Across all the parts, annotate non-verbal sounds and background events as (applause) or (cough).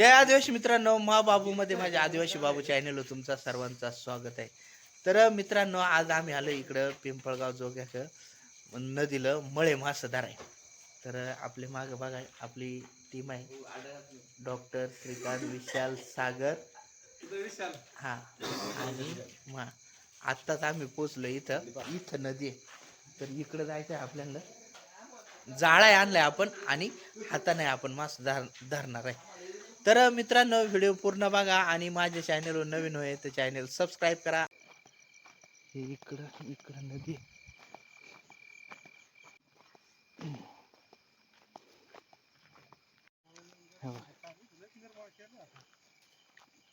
जय आदिवासी मित्रांनो मा बाबू मध्ये माझ्या आदिवासी बाबू चॅनेलवर तुमचा सर्वांचा स्वागत आहे. तर मित्रांनो आज आम्ही आलो इकडं पिंपळगाव जोग्याक नदीला मळे मासदार आहे. तर आपले माग बघा आपली टीम आहे. डॉक्टर श्रीकांत विशाल सागर. हा आणि मा आत्ताच आम्ही पोचलो इथं इथं नदी आहे. तर इकडं जायचं आहे आपल्याला. जाळा आणलाय आपण आणि हाताने आपण मास धर धरणार आहे. तर मित्रांनो व्हिडिओ पूर्ण बघा आणि माझ्या चॅनलवर नवीन होय तर चॅनल सबस्क्राईब करा. हे इकडं इकडं नदी.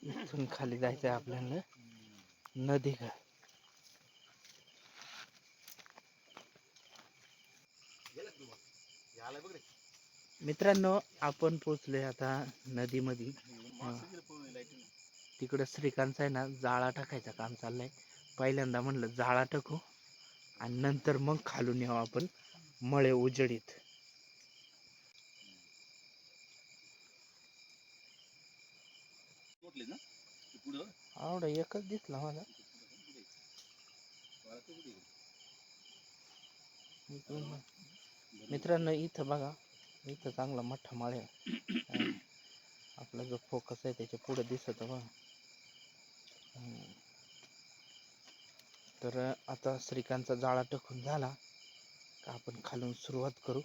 इथून खाली जायचं आपल्याला नदी का? मित्रांनो आपण पोचलोय आता नदीमध्ये. तिकडं श्रीकांतचा आहे ना जाळा टाकायचं काम चाललंय. पहिल्यांदा म्हणलं जाळा टाकू आणि नंतर मग खालून यावं आपण मळे उजडीत. आवडा एकच दिसला मला. मित्रांनो इथं बघा. इथं चांगला मोठा माळे आहे. (coughs) आपला जो फोकस आहे त्याच्या पुढे दिसत बघा. तर आता श्रीकांतचा जाळा टाकून झाला. का आपण खालून सुरुवात करू?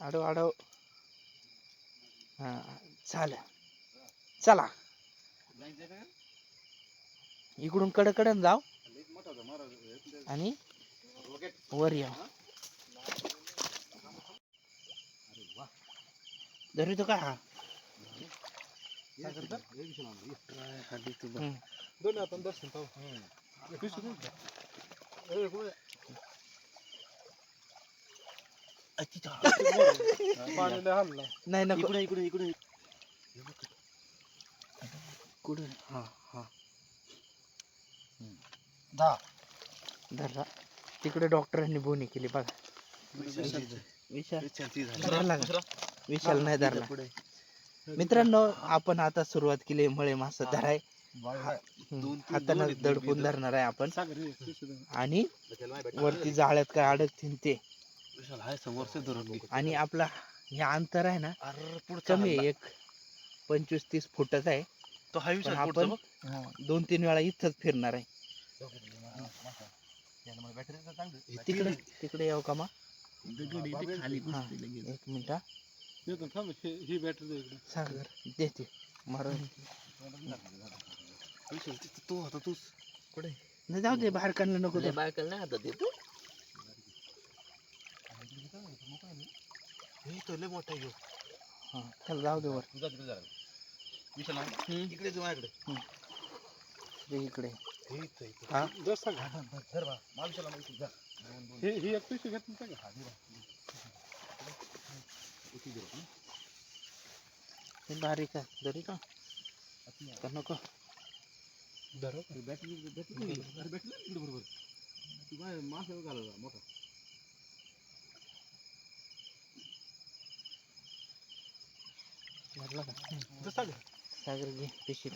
आडव आडव. हा चालेल. चला. इकडून कडकडन जाव. आणि वर या धरू तो का? हा. दोन आपण दर्शन पाहू नाही नको. इकडे इकडे इकडे. कुठं? हा हा. दहा धरला तिकडे डॉक्टरांनी बोनी केली बघा. विशाल. धरला का? विशाल नाही धरला. मित्रांनो आपण आता सुरुवात केली मळे मासा धराय. हातानं दडपून धरणार आहे आपण. आणि वरती जाळ्यात काय अडकतील ते. आणि आपला हे अंतर आहे ना कमी आहे. एक पंचवीस तीस फुटाचा आहे. हा पण आपण दोन तीन वेळा इथंच फिरणार आहे. तिकडे तिकडे येऊ का मग? हा एक मिनिट हा. ही बॅटरी दे इकडे. सागर देते मारून. तू होता तूच. नाही जाऊ दे बाहेर काढलं नको तो. हे तो लय मोठा घेऊ हा चल जाऊ दे वर. तुझा तिकडे जरा विशाल हम्म. इकडे तू माझ्याकडे. ते इकडे. हे? हा बा. माणसाला माहिती जा ही ही एक पिशवी घेतली का? हा बारीक आहे. जरी का? का नको. धर बॅटरी बॅटरी नाही. नाही बरोबर. तू बाय मासे घाला मोठा. धरला का? इथं सांग. सागर घे पिशीत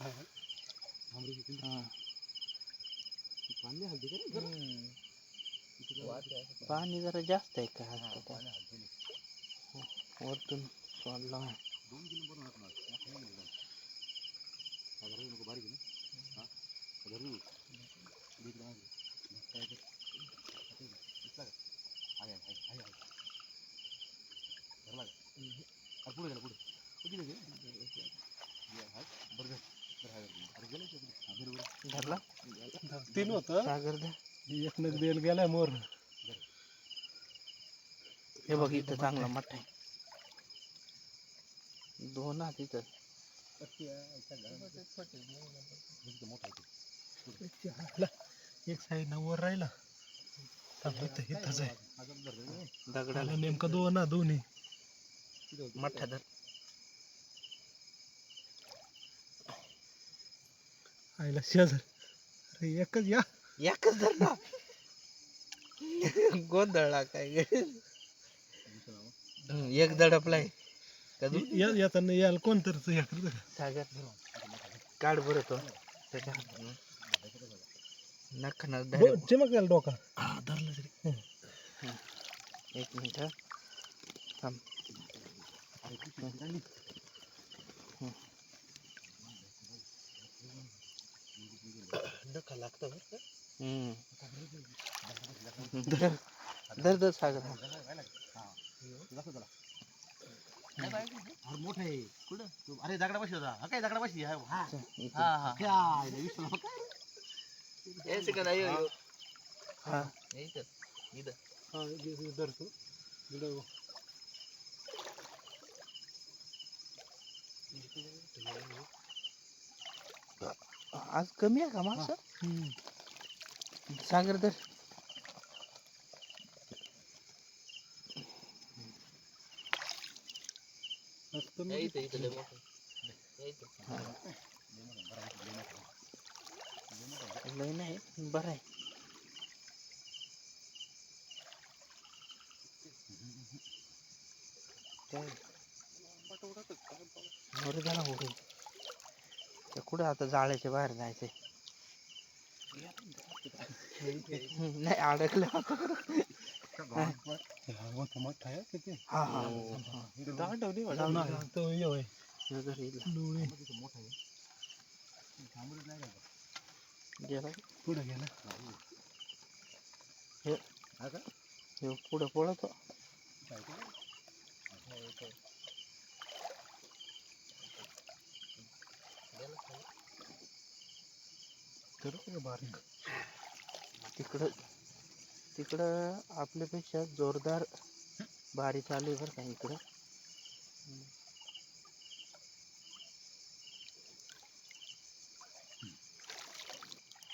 हा. पाणी हलते का रे जरा? पाणी जरा जास्त आहे का आता वरतून सोडला दोन किलो बरं नका ना. मोठं नाही एकदम. साधारण नको बारीक आहे ना? हा? साधारण नको. दे इकडे मागे. मग काय ते? आता इकडे. दिसला का? आहे, आहे, आहे, आहे, आहे. धरला का? अरे पुढे गेला, पुढे. कुठे गेला ते? ये, हाय. बरं धर. धर, हाय, धर. अरे गेला इकडे. हा, बरोबर. धरला तीन होत. एक नग बेल गेलाय मोर. हे बघ इथं चांगला मोठा आहे. दोन हात इथं एक साईड वर राहिला. इथंच आहे. दगडाला. नेमकं दोन ना दोन्ही. मोठा धर. आईला शेजार एकच या एकच धर ना गोंधळला काय एक दडपलाय या- याचा नाही यायला कोणतरच करतं? सागर काढ बरं तो त्याच्या त्याला डोका एक मिनिट हं. थांब हम्म. धर धर धर सागर मोठा आहे कुठं तो- अरे दगडापाशी होता हा काय दगडापाशी हा हा इथे. हा हा काय नाही, विसरलो. हा इथं इथं हा, हे- हे धरतो. इकडं आज कमी आहे का हम्म. सागर. लय नाही बरं आहे? बरं झालं हो ते कुठं आता जाळ्याच्या बाहेर जायचंय? नाही अडकलं हा, आहे हा हे. हे गेला? पुढे गेला हे पुढं पळतो. तर बारीक. तिकडं तिकडं आपल्यापेक्षा जोरदार बारी चालू आहे बरं का इकडं.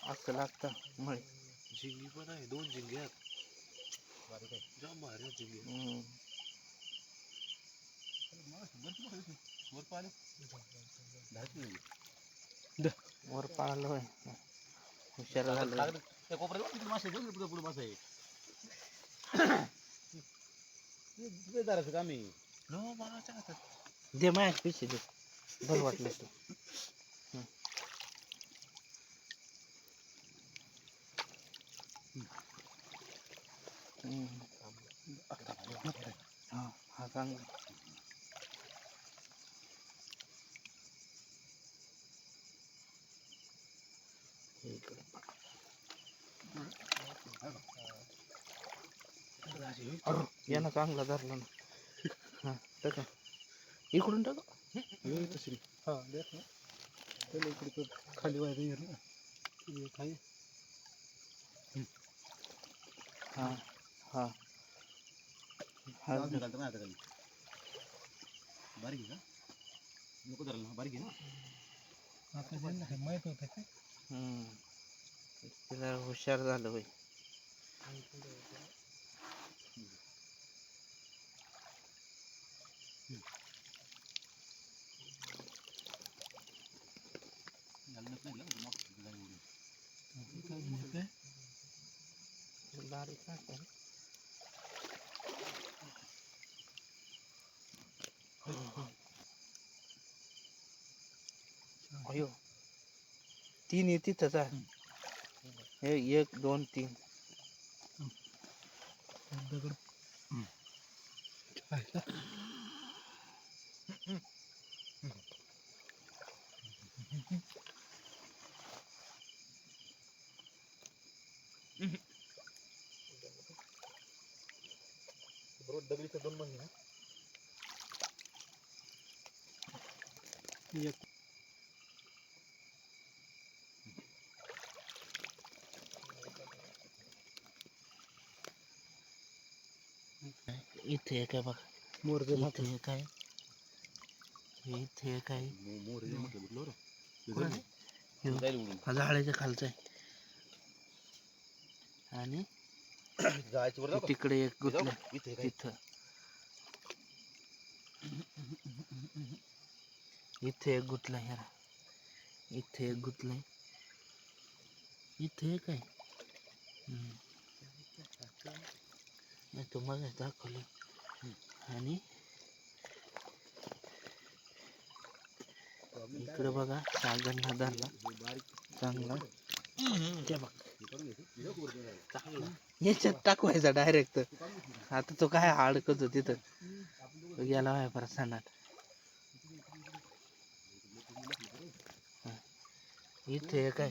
असं लागतं मळे. झिंगी पण आहे दोन झिंगे आहेत. बारीक आहे. जाम भारी झिंगे. पाहिले वर पाळलं होय. हुशार झालं. त्या कोपऱ्यात किती मासे घेऊन पुढे पुढे मासे आहे बेदाराचं काम आहे नो मागाच्या हातात दे माझ्या पैसे दे. बरं वाटलं तू हम्म. हा हा चांगला हे इकडे पहा. अरे, यानं चांगला धरला ना. हा टाका. इकडून टाका. हे तशी हा देख ना. त्याला इकडे खाली वायर येईल ना. हे खाली हा हा. हा. घालतो ना आता खाली बारीक आहे का? नको धरायला बारीक आहे ना? आता हे माहीत होतं काय तिला हुशार झालं होय काय बारीक अयो. तीन आहे हे एक दोन तीन. दगड खायला. बरोबर दगडीचं दोन महिने ना एक इथे एक आहे बघ मोरजे इथे एक आहे हे इथे एक आहे मो- मोर आहे म्हटलं कुठलं बरं? ते कुठं? जाईल- ह्यो. जाईल उडून. हा झाडाच्या खालचा आहे. आणि? तिकडे एक गुतलं? इथे काय तिथं इथे. एक गुतलाय ह्याला इथे एक गुतलाय इथे एक नाही तुम्हाला दाखवलं आणि इकडे बघा सागर नदरला चांगला ते बघ याच्यात टाकवायचा डायरेक्ट आता तो काय अडकत तिथं गेला आहे प्रसन्नात हा. इथे काय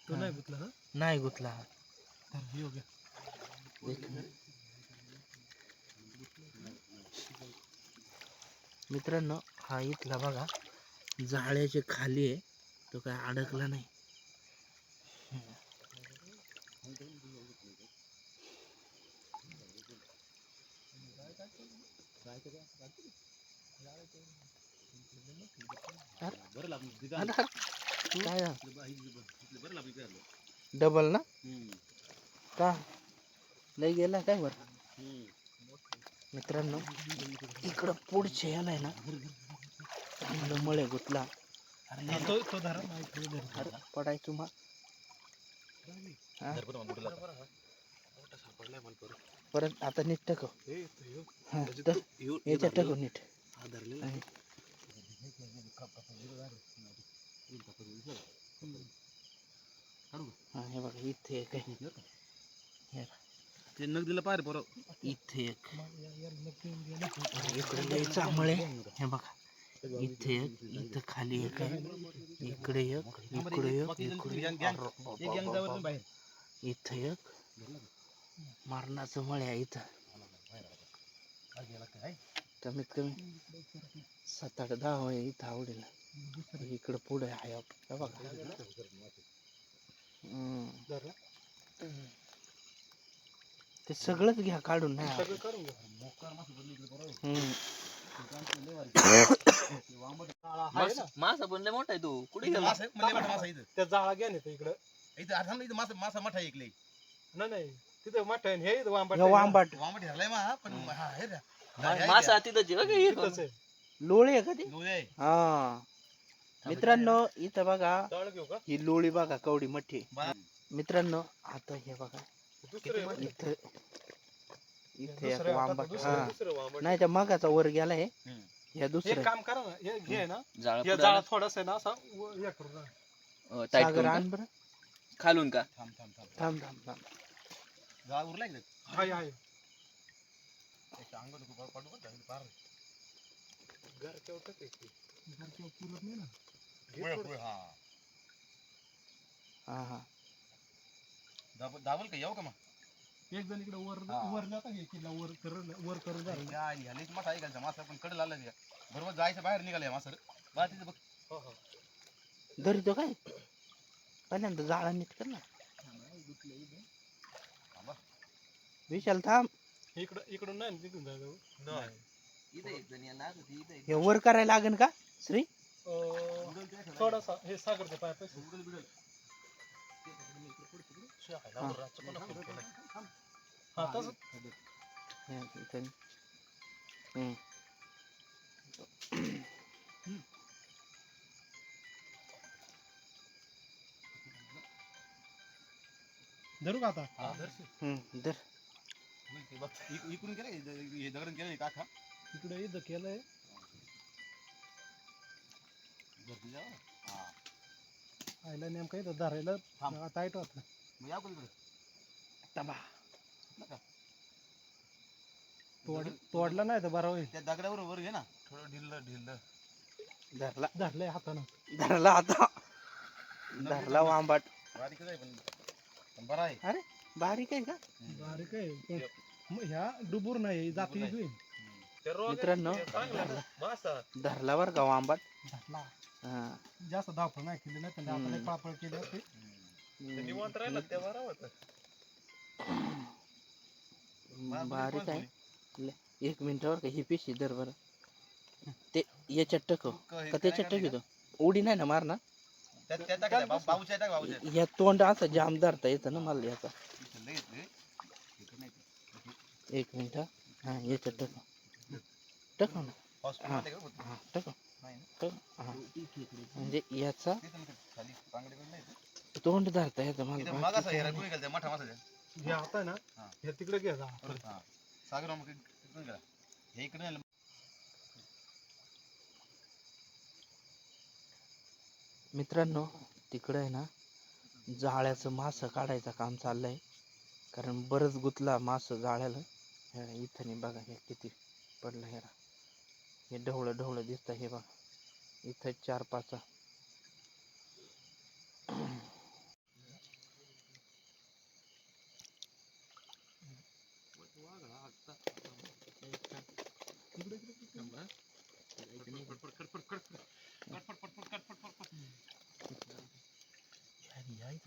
तो नाही गुतला नाही गुतला हे मित्रांनो हा इथला बघा. जाळ्याच्या खाली आहे. तो काय अडकला नाही. डबल ना. का? लय गेला काय वर हम्म. मित्रांनो इकडं पुढचे याला आहे ना मळे गुतला हा, तो तो धरा नाही तो धरा. अरे पडायचो मग हा धर बरं मला मोठं लागलं. मोठा सापडलाय मला परत. आता नीट टाकव हे. हा याच्यात. टाकव नीट हा बघा इथे हे बघा. ते नगदीला दिलं पाहिजे बरं इथे एक. इकडे यायचा हे बघा. इथे एक इथं खाली एक आहे. इकडे एक इकडे एक इकडे एक. इथं एक. मरणाचं मळे आहे इथं. कमीत कमी सात आठ दहा होय इथं आवडेल. इकडं पुढे आहे. बघा. हम्म. ते सगळंच घ्या काढून नाही सगळं घ्या. मासा पण लय मोठा आहे तो. कुठे गेला? त्या जाळा घ्या ना इकडं. मासा मोठा ऐकले नाही नाही. तिथं मटण हे इथं वांबट हे आहे ना. वांबाट. वामट हरलाय मा पण हा हे मासा तिथं जे बघा हे तिथंच आहे. लोळी आहे का ती? आहे. हा. मित्रांनो इथं बघा जाळ घेऊ का? ही लोळी बघा कवडी मठी मित्रांनो आता हे बघा. इथं एक दुसरं वांबाट दुसरं हा दुसरं. नाही त्या मगाचा वर. या एक दुसऱ्या काम करा ना हे घे ना जाळ या जाळा थोडासा आहे ना असा व- हे करू ना टाईट सागर करून आण का? बरं खालून का थांब थांब थांब थांब थांब थांब जाळ उरलाय का हाय हाय त्याच्या अंगावर नको पडू बरं का, पार. घर केवढं आहे ते? घर केवढं पुरत नाही ना घे पुढे, थोडं. पुढे, हा. हा हा दाबल दाबल का? येऊ का मग? एक जण इकडे वर हा. वर जाता हे किल्ला वर करून वर करून जा या ह्यालाच मोठा ऐकायचा मासा पण कडे आला नाही. बरोबर जायचं बाहेर निघालाय मासा. बा तिथे बघ. हो, हो. धरितो काय? पहिल्यांदा जाळा नीट कर ना. थांबा. विशाल थांब. इकडं इकडून नाही ना, तिकडून जायचं? हे वर करायला लागेल का श्री? अं, थोडासा हे सागरच्या पाय पैसे. धरू का आता? हा, धर. इकडून हे हे दगडून गेलं काका इकडे इथं केलंय. हा. आयला नेमकं इथं धरायला. टाईट होत. मग या कोणीकडे तबा तोड तोडला नाही तर बरं होईल. त्या दगडावर वर घे ना. थोडं ढिल्ल ढिल्ल धरला धरलंय हातानं. धरला आता. धरला वांबाट. बारीकच आहे पण पण बरा आहे. अरे बारीक आहे का? बारीक आहे पण ह्या डुबूर नाही जाती डुबूर होईल मित्रांनो धरला. बर का वांबाट? धरला. हा. जास्त धावपळ नाही केली नाही पण आपण हम्म. पापड केली असते. हम्म, बारीक आहे. ले- एक मिनिटावर का? ही पिशी धर बरं. ते याच्यात टकव का त्याच्यात टकितो उडी नाही ना मार ना टाक या तोंड असं जाम धरता येतं ना मला याचा. एक मिनिट हा. याच्यात टकव टकव ना? हा टकव नाही टकव हा. म्हणजे याचा खाली तोंड धरता येतं मला मागासा काय कुणी गेलता मोठा मासा हे आता आहे ना हा. हे तिकडे घ्यायचा हा. सागर मामा कुणी गेला. हे इकडे नाही मित्रांनो तिकडं आहे ना जाळ्याचं मासं काढायचं काम चाललंय. कारण बरंच गुतला मासं जाळ्याला. हे इथं नाही बघा हे किती पडलं हे हे ढवळं ढवळं दिसतं हे बघा. इथं चार पाच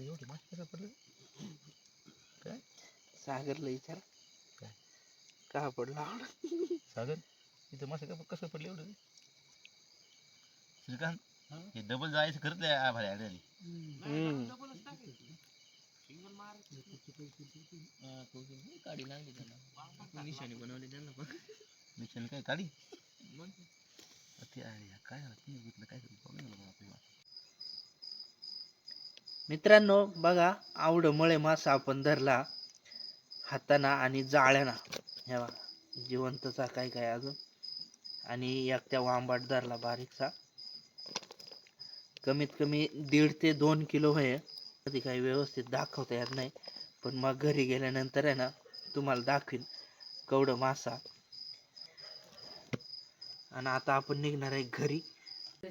एवढे मासे पडले सागरला विचार. काय? का पडला सागर इथं मासे का कसं पडले एवढं श्रीकांत हे डबल जायचं खरंच लय भारी आयडिया आली हम्म. गाडी लागली त्यांना निशाणी बनवली त्यांना पण काय काढी ते आहे काय झालं तुम्ही घेतलं काय झाला. मित्रांनो बघा आवडमुळे मासा आपण धरला. हाताना आणि जाळ्याना. ह्या बघा जिवंतचा काय काय अजून. आणि एक त्या वांबाट धरला बारीकसा. कमीत कमी दीड ते दोन किलो आहे कधी काही व्यवस्थित दाखवता येत नाही. पण मग घरी गेल्यानंतर आहे ना तुम्हाला दाखवीन कवडं मासा. आणि आता आपण निघणार आहे घरी.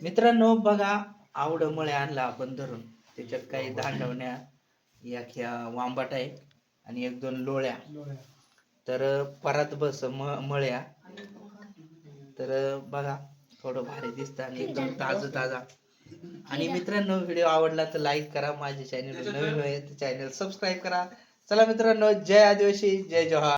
मित्रांनो बघा आवडमुळे आणला आपण धरून. त्याच्यात काही दांडवण्या एक ह्या वांबाट आहे आणि एक दोन लोळ्या. तर परत बस म मळ्या. तर बघा थोडं भारी दिसतं आणि एकदम ताजं ताजा आणि मित्रांनो व्हिडिओ आवडला तर लाईक करा. माझ्या चॅनल नवीन आहे चॅनल सबस्क्राईब करा. चला मित्रांनो जय आदिवासी जय जोहार